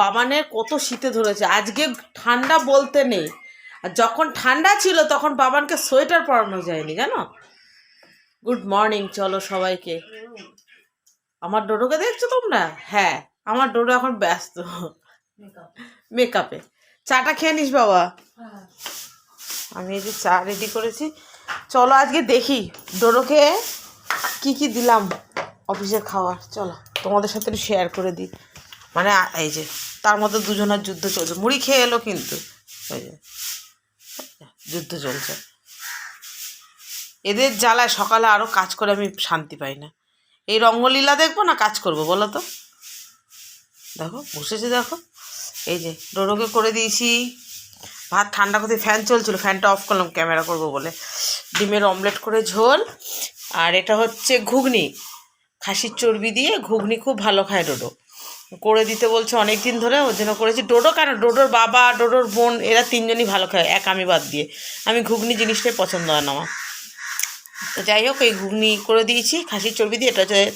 বাবানের কত শীতে ধরেছে। আজকে ঠান্ডা বলতে নেই। আর যখন ঠান্ডা ছিল, তখন বাবানকে সোয়েটার পরানো যায়নি, জানো? গুড মর্নিং চলো সবাইকে। আমার ডোডোকে দেখছ তোমরা? হ্যাঁ আমার ডোডো এখন ব্যস্ত। মেকআপে। চাটা খেয়ে নিস বাবা। আমি এই যে চা রেডি করেছি। চলো আজকে দেখি ডোডোকে কি কি দিলাম অফিসের খাওয়ার চলো, তোমাদের সাথে শেয়ার করে দিই। মানে এই যে তার মধ্যে দুজনের যুদ্ধ চলছে। মুড়ি খেয়ে এলো কিন্তু। ওই যে, যুদ্ধ চলছে। এদের জ্বালায় সকালে আরও কাজ করে আমি শান্তি পাই না। এই রঙ্গলীলা দেখব না কাজ করব বলো তো? দেখো, বসেছে দেখো। এই যে, ডোডোকে করে দিয়েছি। ভাত ঠান্ডা করতে ফ্যান চলছিল, ফ্যানটা অফ করলাম, ক্যামেরা করব বলে। ডিমের অমলেট করে ঝোল। আর এটা হচ্ছে ঘুগনি। খাসির চর্বি দিয়ে ঘুগনি খুব ভালো খায় ডোডো। করে দিতে বলছে অনেক দিন ধরে ওর জন্য করেছি। ডোডো কেন? ডোডোর বাবা, ডোডোর বোন, এরা তিনজনই ভালো খায়, এক আমি বাদ দিয়ে। আমি ঘুগনি জিনিসটাই পছন্দ হয় না আমার। তো যাই হোক, এই ঘুগনি করে দিয়েছি, খাসির চর্বি দিয়ে, এটা হচ্ছে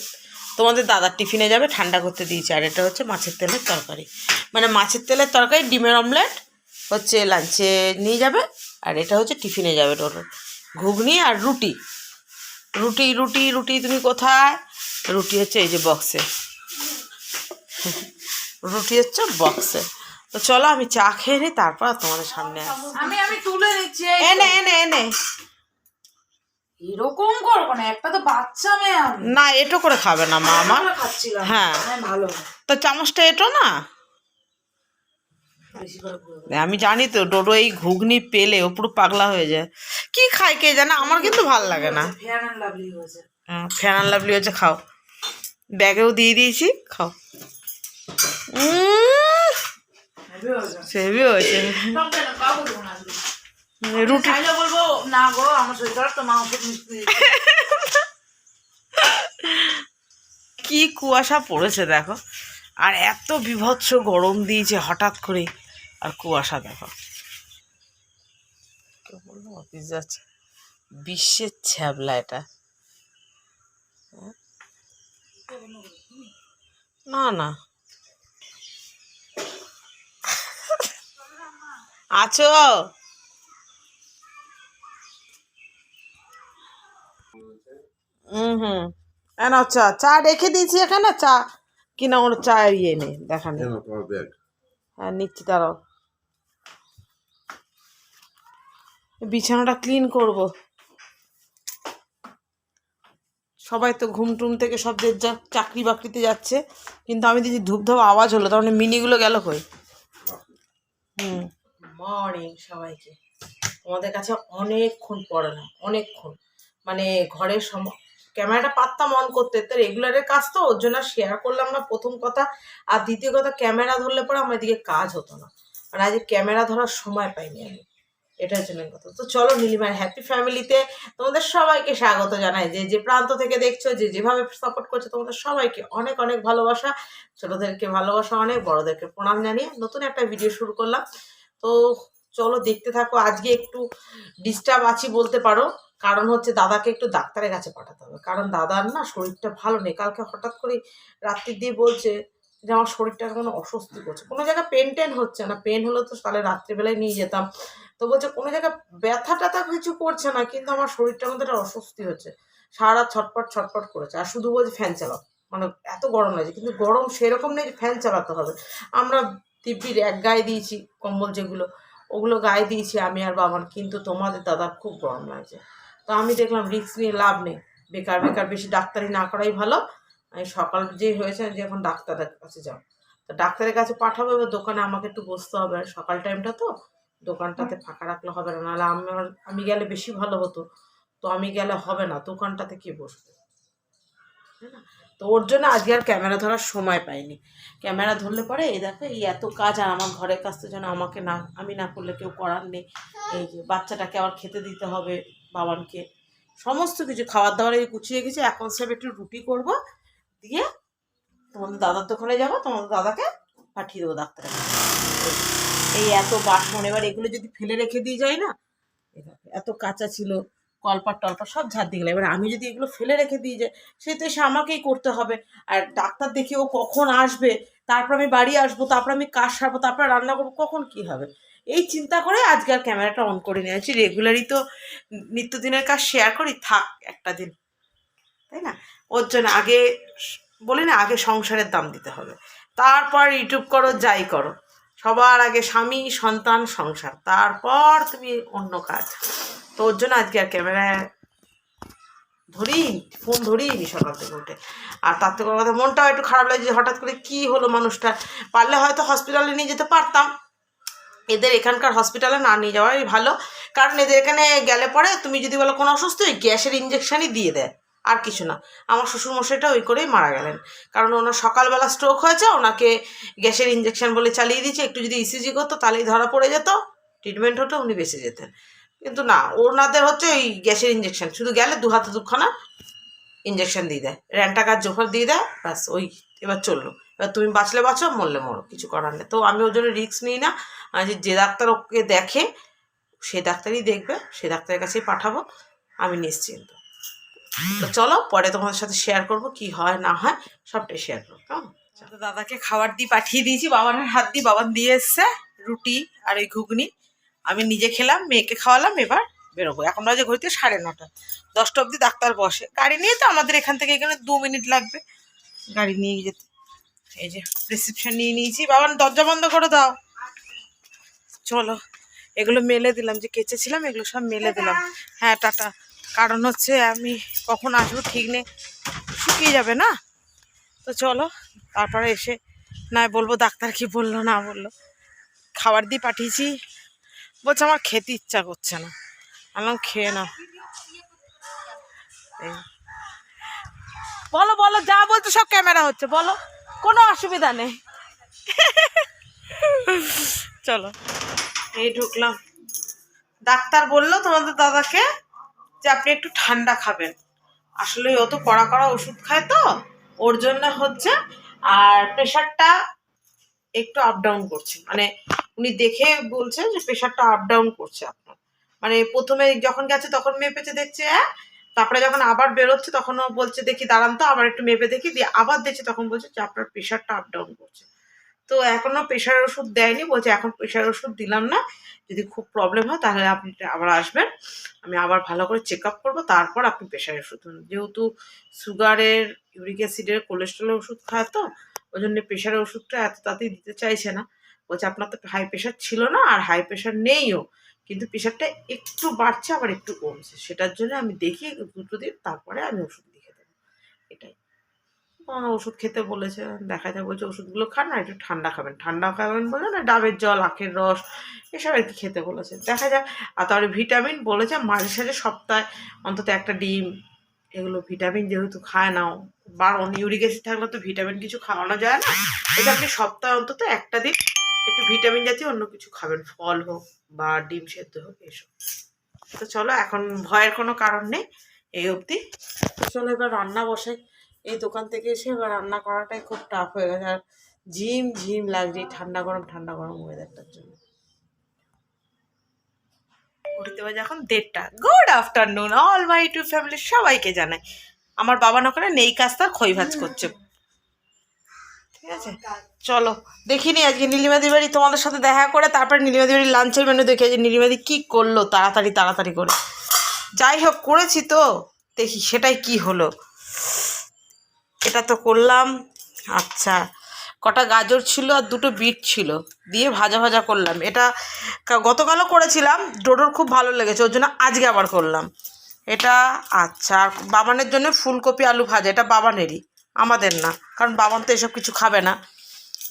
তোমাদের দাদার টিফিনে যাবে, ঠান্ডা করতে দিয়েছি, আর এটা হচ্ছে মাছের তেলের তরকারি। মানে মাছের তেলের তরকারি, ডিমের অমলেট, হচ্ছে লাঞ্চে নিয়ে যাবে, আর এটা হচ্ছে টিফিনে যাবে ডোডোর। ঘুগনি আর রুটি। রুটি রুটি রুটি তুমি কোথায়? রুটি হচ্ছে এই যে বক্সে রুটি হচ্ছে বক্সে। তো চলো আমি চা খেয়ে নিই তারপর তোমাদের সামনে আসি। আমি আমি তুলে নিচ্ছি এই এনে এনে এনে। এরকম করব না একটা তো বাচ্চা মেয়ে না এটো করে খাবে না মা আমার। হ্যাঁ। হ্যাঁ ভালো। তো চামচটা এটো না। আমি জানি তো ডোডো এই ঘুগনি পেলে ও পুরো পাগলা হয়ে যায়। কি খায় কে জানে আমার কিন্তু ভালো লাগে না। লাভলি হয়েছে। ফ্যান আর লাভলি হচ্ছে খাও। ব্যাগেও দিয়ে দিয়েছি খাও। হয়েছে সেবি হয়েছে। রুটি বলব না গো আমার শরীর খারাপ তো মা ওষুধ মিষ্টি দিয়েছে। কি কুয়াশা পড়েছে দেখো। আর এত বিভৎস গরম দিয়েছে হঠাৎ করে। আর কুয়াশা দেখো। বলল? অফিস যাচ্ছে। বিশ্বের ছ্যাবলা এটা? না না। আছো? হুম হুম। এন চা। চা রেখে দিয়েছি এখানে চা। কিনা ওর চা ইয়ে নেই দেখা ব্যাগ। হ্যাঁ নিচ্ছি দাঁড়াও। বিছানাটা ক্লিন করব। সবাই তো ঘুম টুম থেকে সব যে যা চাকরি বাকরিতে যাচ্ছে কিন্তু আমি দেখছি ধূপ ধাপ আওয়াজ হলো তার মানে মিনিগুলো গেল কই? হুম। মর্নিং সবাইকে। তোমাদের কাছে অনেকক্ষণ পড়ে না অনেকক্ষণ। মানে ঘরের সম, ক্যামেরাটা পারতাম অন করতে, তো রেগুলারের কাজ তো, ওর জন্য শেয়ার করলাম না প্রথম কথা। আর দ্বিতীয় কথা, ক্যামেরা ধরলে পরে আমার এদিকে কাজ হতো না। মানে আজ ক্যামেরা ধরার সময় পাইনি আমি। এটার মেন কথা। তো চলো, নীলিমার হ্যাপি ফ্যামিলিতে তোমাদের সবাইকে স্বাগত জানাই। যে যে প্রান্ত থেকে দেখছ, যে, যেভাবে সাপোর্ট করছ, তোমাদের সবাইকে অনেক অনেক ভালোবাসা। ছোটদেরকে ভালোবাসা অনেক, বড়দেরকে প্রণাম জানিয়ে নতুন একটা ভিডিও শুরু করলাম। তো চলো দেখতে থাকো, আজকে একটু ডিস্টার্ব আছি বলতে পারো। কারণ হচ্ছে দাদাকে একটু ডাক্তারের কাছে পাঠাতে হবে। কারণ দাদার না শরীরটা ভালো নেই। কালকে হঠাৎ করে রাত্রি দিয়ে বলছে যে আমার শরীরটা কোনো অস্বস্তি করছে। কোনো জায়গায় পেন টেন হচ্ছে না। পেন হলে তো তাহলে রাত্রিবেলায় নিয়ে যেতাম। তো বলছে কোনো জায়গায় ব্যথা ট্যাথা কিছু করছে না, কিন্তু আমার শরীরটার মধ্যে একটা অস্বস্তি হচ্ছে। সারা ছটপট ছটপট করেছে। আর শুধু বলছে ফ্যান চালাও। মানে এত গরম লাগছে। কিন্তু গরম সেরকম নেই ফ্যান চালাতে হবে। আমরা দিব্যির এক গায়ে দিয়েছি কম্বল যেগুলো, ওগুলো গায়ে দিয়েছি আমি আর বাবার কিন্তু তোমাদের দাদার খুব গরম লাগছে। তো আমি দেখলাম রিক্স নিয়ে লাভ নেই। বেকার বেকার, বেশি ডাক্তারি না করাই ভালো। আমি সকাল যে হয়েছে, যে এখন ডাক্তারের কাছে যাও তো ডাক্তারের কাছে পাঠাবো, এবার দোকানে আমাকে একটু বসতে হবে। আর সকাল টাইমটা তো, দোকানটাতে ফাঁকা রাখলে হবে না। নাহলে আমার আমি গেলে বেশি ভালো হতো। তো আমি গেলে হবে না, দোকানটাতে কে বসবে? না? তো ওর জন্য আজকে আর ক্যামেরা ধরার সময় পাইনি। ক্যামেরা ধরলে পরে এই দেখো, এই এত কাজ আর আমার ঘরের কাজ তো যেন আমাকে না, আমি না করলে কেউ করার নেই। এই যে বাচ্চাটাকে আবার খেতে দিতে হবে বাবানকে। সমস্ত কিছু, খাবার দাবার এই গুছিয়ে গেছে এখন সব একটু রুটি করব, দিয়ে তোমাদের দাদার দোকানে যাব, তোমাদের দাদাকে পাঠিয়ে দেবো ডাক্তারের এই এত বাসন, এবার এগুলো যদি ফেলে রেখে দিয়ে যায় না এত কাঁচা ছিল। কলপার টলপার সব ঝাড় দিয়ে গেলে এবার আমি যদি এগুলো ফেলে রেখে দিয়ে যাই সে তো এসে আমাকেই করতে হবে। আর ডাক্তার দেখি ও কখন আসবে, তারপর আমি বাড়ি আসব, তারপর আমি কাজ সারবো, তারপর রান্না করব, কখন কি হবে? এই চিন্তা করে আজকে আর ক্যামেরাটা অন করে নিয়েছি রেগুলারই তো নিত্যদিনের কাজ শেয়ার করি, থাক একটা দিন। তাই না? ওর জন্য আগে বলি না, আগে সংসারের দাম দিতে হবে। তারপর ইউটিউব করো, যাই করো। সবার আগে স্বামী, সন্তান, সংসার। তারপর তুমি অন্য কাজ। তো ওর জন্য আজকে আর ক্যামেরায় ধরি ফোন ধরিনি সকাল থেকে উঠে। আর তার থেকে কথা, মনটাও একটু খারাপ লাগছে যে হঠাৎ করে কি হলো মানুষটা। পারলে হয়তো হসপিটালে নিয়ে যেতে পারতাম। এদের এখানকার হসপিটালে না নিয়ে যাওয়াই ভালো। কারণ এদের এখানে গেলে পরে তুমি যদি বলো কোনো অসুস্থ গ্যাসের ইঞ্জেকশানই দিয়ে দেয়। আর কিছু না। আমার শ্বশুরমশাইটা ওই করেই মারা গেলেন। কারণ ওনার সকালবেলা স্ট্রোক হয়েছে, ওনাকে গ্যাসের ইঞ্জেকশন বলে চালিয়ে দিয়েছে। একটু যদি ইসিজি করতো তাহলেই ধরা পড়ে যেত ট্রিটমেন্ট হতো, উনি বেঁচে যেতেন। কিন্তু না, ওনাদের হচ্ছে ওই গ্যাসের ইঞ্জেকশন শুধু গেলে দু হাতে দুখানা ইঞ্জেকশন দিয়ে দেয়। র্যান্টা যখন দিয়ে দেয়, ব্যাস, ওই এবার চলল। এবার তুমি বাঁচলে বাঁচো, মরলে মরো, কিছু করার নেই। তো আমি ওর জন্য রিস্ক নিই না। যে যে ডাক্তার ওকে দেখে, সে ডাক্তারই দেখবে, সে ডাক্তারের কাছেই পাঠাবো, আমি নিশ্চিন্ত। তো চলো পরে তোমাদের সাথে শেয়ার করব কি হয়, না হয়, সবটাই শেয়ার করব, কেমন? দাদাকে খাবার দিয়ে পাঠিয়ে দিয়েছি বাবানের হাত দিয়ে বাবান দিয়ে এসছে, রুটি আর এই ঘুগনি। আমি নিজে খেলাম, মেয়েকে খাওয়ালাম, এবার বেরোবো। এখন বাজে ঘড়িতে সাড়ে নটা। দশটা অবধি ডাক্তার বসে। গাড়ি নিয়ে তো আমাদের এখান থেকে এখানে দু মিনিট লাগবে। গাড়ি নিয়ে যেতে। এই যে প্রেসক্রিপশন নিয়ে নিয়েছি। বাবান দরজা বন্ধ করে দাও। চলো, এগুলো মেলে দিলাম, যে কেচেছিলাম, এগুলো সব মেলে দিলাম। হ্যাঁ টাটা। কারণ হচ্ছে আমি কখন আসব ঠিক নেই। শুকিয়ে যাবে না? তো চলো, তারপরে এসে নয় বলব ডাক্তার কি বলল, না বলল। খাবার দিয়ে পাঠিয়েছি। বলছে আমার খেতে ইচ্ছা করছে না। আমি খেয়ে নাও। বলো বলো, যা বলছো সব ক্যামেরা হচ্ছে, বলো। কোনো অসুবিধা নেই। চলো। এই ঢুকলাম। ডাক্তার বলল তোমাদের দাদাকে যে আপনি একটু ঠান্ডা খাবেন। আসলে ও তো কড়া কড়া ওষুধ খায় তো, ওর জন্য হচ্ছে আর প্রেশারটা একটু আপ ডাউন করছে। মানে উনি দেখে বলছে যে প্রেশারটা আপ ডাউন করছে আপনার। মানে প্রথমে যখন গেছে তখন মেপেছে দেখছে তারপরে যখন আবার বেরোচ্ছে তখনও বলছে, দেখি দাঁড়ান তো, আবার একটু মেপে দেখি। দিয়ে আবার দেখছে তখন বলছে যে আপনার প্রেশারটা আপ ডাউন করছে। তো এখনও প্রেশার ওষুধ দেয়নি, বলছে এখন প্রেশার ওষুধ দিলাম না, যদি খুব প্রবলেম হয় তাহলে আপনি আবার আসবেন। আমি আবার ভালো করে চেক আপ করব, তারপর আপনি প্রেশারের ওষুধ যেহেতু সুগারের ইউরিক অ্যাসিডের কোলেস্ট্রলের ওষুধ খায় তো ওই জন্য প্রেশারের ওষুধটা এত তাড়াতাড়ি দিতে চাইছে না। বলছে আপনার তো হাই প্রেশার ছিল না আর হাই প্রেশার নেইও, কিন্তু প্রেশারটা একটু বাড়ছে আবার একটু কমছে। সেটার জন্য আমি দেখি দুটো দিন, তারপরে আমি ওষুধ লিখে দেবো এটাই আমার ওষুধ খেতে বলেছে দেখা যায় বলছে, ওষুধগুলো খান না একটু ঠান্ডা খাবেন। ঠান্ডা খাবেন বলে না, ডাবের জল, আখের রস, এসব আর কি খেতে বলেছে। দেখা যাক, আর তারপরে ভিটামিন বলেছে মাঝে সাঝে সপ্তাহে অন্তত একটা ডিম, এগুলো ভিটামিন যেহেতু খায় না বারণ ইউরিক অ্যাসিড থাকলে তো ভিটামিন কিছু খাওয়ানো যায় না। এটা আপনি সপ্তাহে অন্তত একটা দিন একটু ভিটামিন জাতীয় অন্য কিছু খাবেন, ফল হোক বা ডিম সেদ্ধ হোক, এসব। তো চলো, এখন ভয়ের কোনো কারণ নেই, এই অবধি। চলো, এবার রান্না বসাই। এই দোকান থেকে এসে এবার রান্না করাটাই খুব টাফ হয়ে গেছে। আর ঝিম ঝিম লাগছে ঠান্ডা গরম ঠান্ডা গরম ওয়েদারটার জন্য। ঘুরতে বাজে এখন দেড়টা। Good afternoon all my two ফ্যামিলির সবাইকে জানাই। আমার বাবা নকরে নেই, কাজ তার খই ভাজ করছে। ঠিক আছে? চলো, দেখিনি আজকে নীলিমাদির বাড়ি, তোমাদের সাথে দেখা করে তারপরে নীলিমাদির বাড়ির লাঞ্চের মেনু দেখে যে নীলিমাদি কী করল, তাড়াতাড়ি তাড়াতাড়ি করে। যাই হোক, করেছি তো। দেখি সেটাই কি হলো। এটা তো করলাম। আচ্ছা কটা গাজর ছিল আর দুটো বিট ছিল, দিয়ে ভাজা ভাজা করলাম। এটা গতকালও করেছিলাম, ডোডোর খুব ভালো লেগেছে, ওর জন্য আজকে আবার করলাম। এটা আচ্ছা আর বাবানের জন্য ফুলকপি আলু ভাজা, এটা বাবানেরই, আমাদের না, কারণ বাবান তো এসব কিছু খাবে না।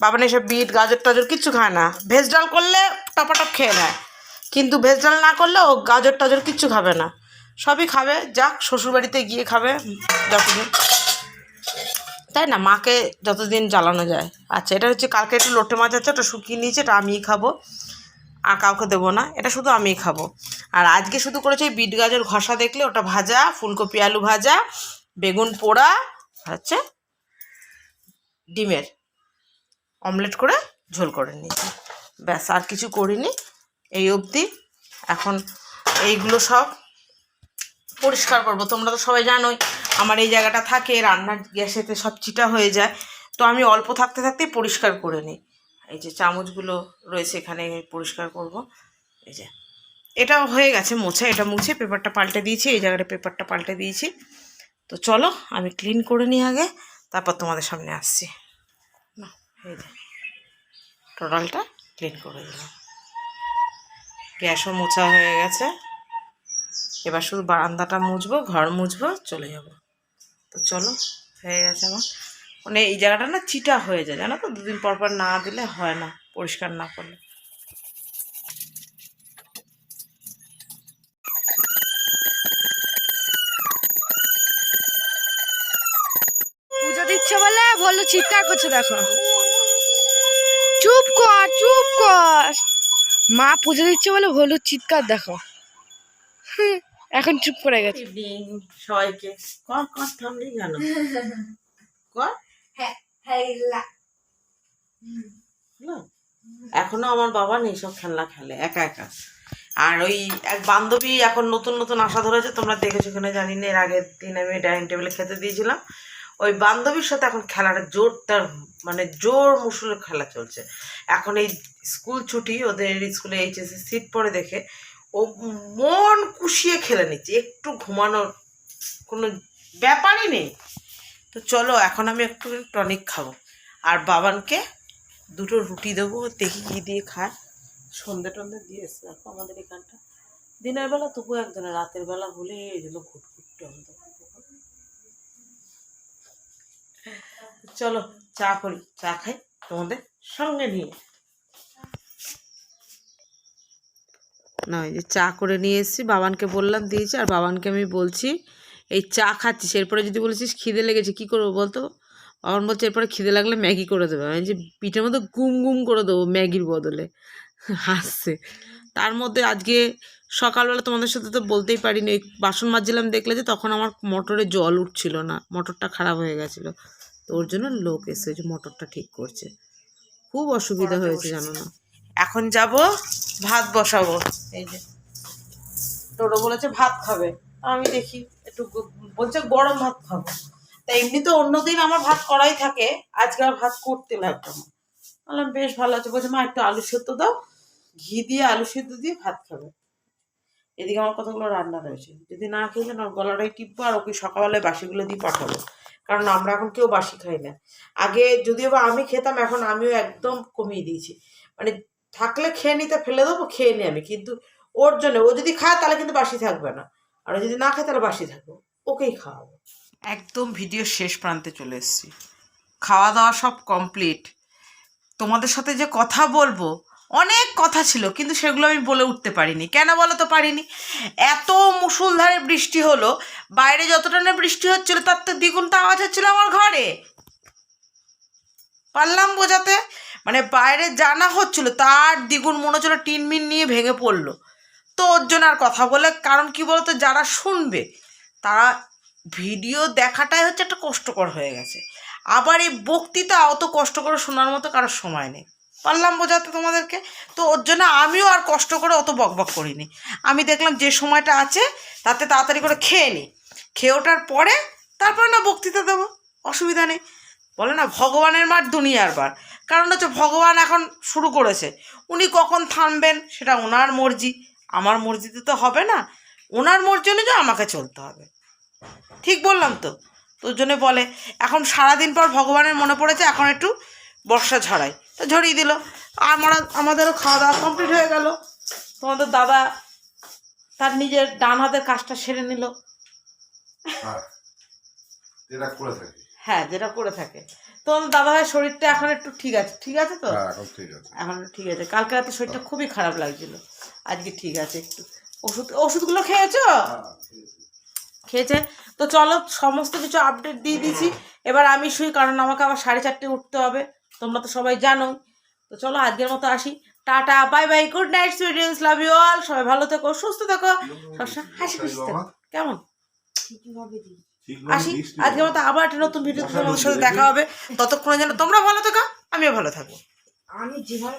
বাবান এসব বিট, গাজর টাজর কিচ্ছু খায় না। ভেজ ডাল করলে টপাটপ খেয়ে নেয়, কিন্তু ভেজ ডাল না করলে ও গাজর টাজর কিচ্ছু খাবে না। সবই খাবে, যাক, শ্বশুরবাড়িতে গিয়ে খাবে, যতদিন। তাই না? মাকে যতদিন জ্বালানো যায়। আচ্ছা এটা হচ্ছে কালকে একটু লোটে মাছ আছে, ওটা শুকিয়ে নিয়েছে, এটা আমিই খাব। আর কাউকে দেবো না, এটা শুধু আমিই খাব। আর আজকে শুধু করেছে বিট গাজর ঘষা দেখলে, ওটা ভাজা, ফুলকপি আলু ভাজা, বেগুন পোড়া হচ্ছে ডিমের অমলেট করে ঝোল করে নিয়েছি। ব্যাস, আর কিছু করিনি, এই অবধি। এখন এইগুলো সব পরিষ্কার করব, তোমরা তো সবাই জানোই। আমার এই জায়গাটা থাকে, রান্নার গ্যাসেতে সব চিটা হয়ে যায়। তো আমি অল্প থাকতে থাকতেই পরিষ্কার করে নিই। এই যে চামচগুলো রয়েছে এখানে পরিষ্কার করব। এই যে, এটা হয়ে গেছে মোছা, এটা মুছে পেপারটা পাল্টে দিয়েছি, এই জায়গাটা পেপারটা পাল্টে দিয়েছি। তো চলো, আমি ক্লিন করে নিই আগে, তারপর তোমাদের সামনে আসছি। না, এই যে, টোটালটা ক্লিন করে দিলাম। গ্যাসও মোছা হয়ে গেছে। এবার শুধু বারান্দাটা মুছবো, ঘর মুছবো, চলে যাব। তো চলো, হয়ে গেছে আমার। মানে এই জায়গাটা না চিটা হয়ে যায়, জানো তো? দুদিন পর পর না দিলে হয় না, পরিষ্কার না করলে। পুজো দিচ্ছে বলে? চিৎকার করছে, দেখো। চুপ কর চুপ কর। মা পুজো দিচ্ছে বলে হলুদ চিৎকার, দেখো। এখন চুপ করে গেছে। সবাইকে। কর কর থামলি কেন? কর। এখনও আমার বাবা নেই সব খেলনা খেলে একা একা। আর ওই এক বান্ধবী এখন নতুন নতুন আশা ধরেছে তোমরা দেখেছ কিনা জানি না এর আগের দিন আমি ডাইনিং টেবিলে খেতে দিয়েছিলাম। ওই বান্ধবীর সাথে এখন খেলাটা জোরদার মানে জোর মুসুলে খেলা চলছে। এখন এই স্কুল ছুটি ওদের স্কুলে এইচএসসি সিট পড়ে দেখে ও মন কুশিয়ে খেলে নিচ্ছে, একটু ঘুমানোর কোনো ব্যাপারই নেই। তো চলো, এখন আমি একটু টনিক খাব। আর বাবানকে দুটো রুটি দেবো, দেখি কী দিয়ে খায়। সন্ধে টন্ধে দিয়ে এসে দেখো আমাদের এখানটা। দিনের বেলা তবু একজনে রাতের বেলা হলে এই জন্য ঘুটঘুটতে চলো, চা করি, চা খাই তোমাদের সঙ্গে নিয়ে। না এই যে চা করে নিয়ে এসেছি বাবানকে বললাম দিয়েছি আর বাবানকে আমি বলছি এই চা খাচ্ছিস এরপরে যদি বলেছিস খিদে লেগেছে কি করব বলতো? বাবান বলছে এরপরে খিদে লাগলে ম্যাগি করে দেবে। আমি যে পিঠের মধ্যে গুম গুম করে দেবো ম্যাগির বদলে। হাসছে। তার মধ্যে আজকে সকালবেলা তোমাদের সাথে তো বলতেই পারিনি ওই বাসন মাজছিলাম দেখলে যে তখন আমার মোটরে জল উঠছিল না মোটরটা খারাপ হয়ে গেছিল। তো ওর জন্য লোক এসে যে মোটরটা ঠিক করছে। খুব অসুবিধা হয়েছে জানো না? এখন যাব, ভাত বসাবো। এই যে। টোটো বলেছে ভাত খাবে। আমি দেখি, একটু বলছে গরম ভাত খাব। তা এমনি তো অন্যদিন আমার ভাত করাই থাকে, আজকে ভাত করতে লাগতো না। বললাম, বেশ, ভালো আছে। বলছে, মা, একটু আলু সেদ্ধ দাও, ঘি দিয়ে আলু সেদ্ধ দিয়ে ভাত খাবে। এদিকে আমার কতগুলো রান্না রয়েছে। যদি না খেয়ে ওর গলাটাই টিপবো আর ওকে সকালবেলায় বাসিগুলো দিয়ে পাঠাবো। কারণ আমরা এখন কেউ বাসি খাই না। আগে যদিও বা আমি খেতাম, এখন আমিও একদম কমিয়ে দিয়েছি। মানে থাকলে খেয়ে নিতে, ফেলে দেবো, খেয়ে নিই আমি। কিন্তু ওর জন্য, ও যদি খায় তাহলে কিন্তু বাসি থাকবে না। আর যদি না খায় তাহলে বাসি থাকবে, ওকেই খাওয়াবো। একদম ভিডিও শেষ প্রান্তে চলে এসেছি। খাওয়া দাওয়া সব কমপ্লিট তোমাদের সাথে যে কথা বলব, অনেক কথা ছিল, কিন্তু সেগুলো আমি বলে উঠতে পারিনি। কেন বলো তো পারিনি? এত মুসুলধারে বৃষ্টি হলো, বাইরে যতটা না বৃষ্টি হচ্ছিল, তার তো দ্বিগুণ তো আওয়াজ হচ্ছিল আমার ঘরে। পারলাম বোঝাতে? মানে বাইরে জানা হচ্ছিল, তার দ্বিগুণ মনে হচ্ছিল টিনমিন নিয়ে ভেঙে পড়ল। তো ওর জন্য আর কথা বলে, কারণ কি বলতো, যারা শুনবে, তারা ভিডিও দেখাটাই হচ্ছে একটা কষ্টকর হয়ে গেছে। আবার এই বক্তৃতা অত কষ্ট করে শোনার মতো কারোর সময় নেই। পারলাম বোঝাতে তোমাদেরকে? তো ওর জন্য আমিও আর কষ্ট করে অত বকবক করিনি। আমি দেখলাম যে সময়টা আছে, তাতে তাড়াতাড়ি করে খেয়ে নিই খেয়ে ওঠার পরে তারপরে না বক্তৃতা দেবো, অসুবিধা নেই। বলে না, ভগবানের মার দুনিয়ার বার। কারণ হচ্ছে ভগবান এখন শুরু করেছে। উনি কখন থামবেন সেটা ওনার মর্জি। আমার মর্জিতে তো হবে না। ওনার মর্জি অনুযায়ী আমাকে চলতে হবে। ঠিক বললাম তো? তোর জন্য বলে এখন সারাদিন পর ভগবানের মনে পড়েছে এখন একটু বর্ষা ঝরাই তো ঝরিয়ে দিল। আমরা আমাদেরও খাওয়া দাওয়া কমপ্লিট হয়ে গেল। তোমাদের দাদা তার নিজের ডান হাতের কাজটা সেরে নিল। হ্যাঁ এটা করে থাকি। হ্যাঁ যেটা করে থাকে। তোমাদের দাদা ভাইয়ের শরীরটা এখন একটু ঠিক আছে ঠিক আছে তো? হ্যাঁ এখন ঠিক আছে। এখন ঠিক আছে। কালকে রাতে শরীরটা খুবই খারাপ লাগছিল। আজকে ঠিক আছে একটু। ওষুধ ওষুধগুলো খেয়েছো? খেয়েছে। তো চলো সমস্ত কিছু আপডেট দিয়ে দিয়েছি। এবার আমি শুই কারণ আমাকে আবার সাড়ে চারটে উঠতে হবে। তোমরা তো সবাই জানো তো চলো আজকের মতো আসি। Tata bye bye good night সুইডিয়ান্স love you all সবাই ভালো থেকো সুস্থ থেকো। সবসময় হাসি খুশি থেকো। কেমন? আসি? আজকে মতো আবার একটা নতুন ভিডিও তোমাদের সাথে দেখা হবে। ততক্ষণে যেন তোমরা ভালো থাকো আমিও ভালো থাকব। আমি যেভাবে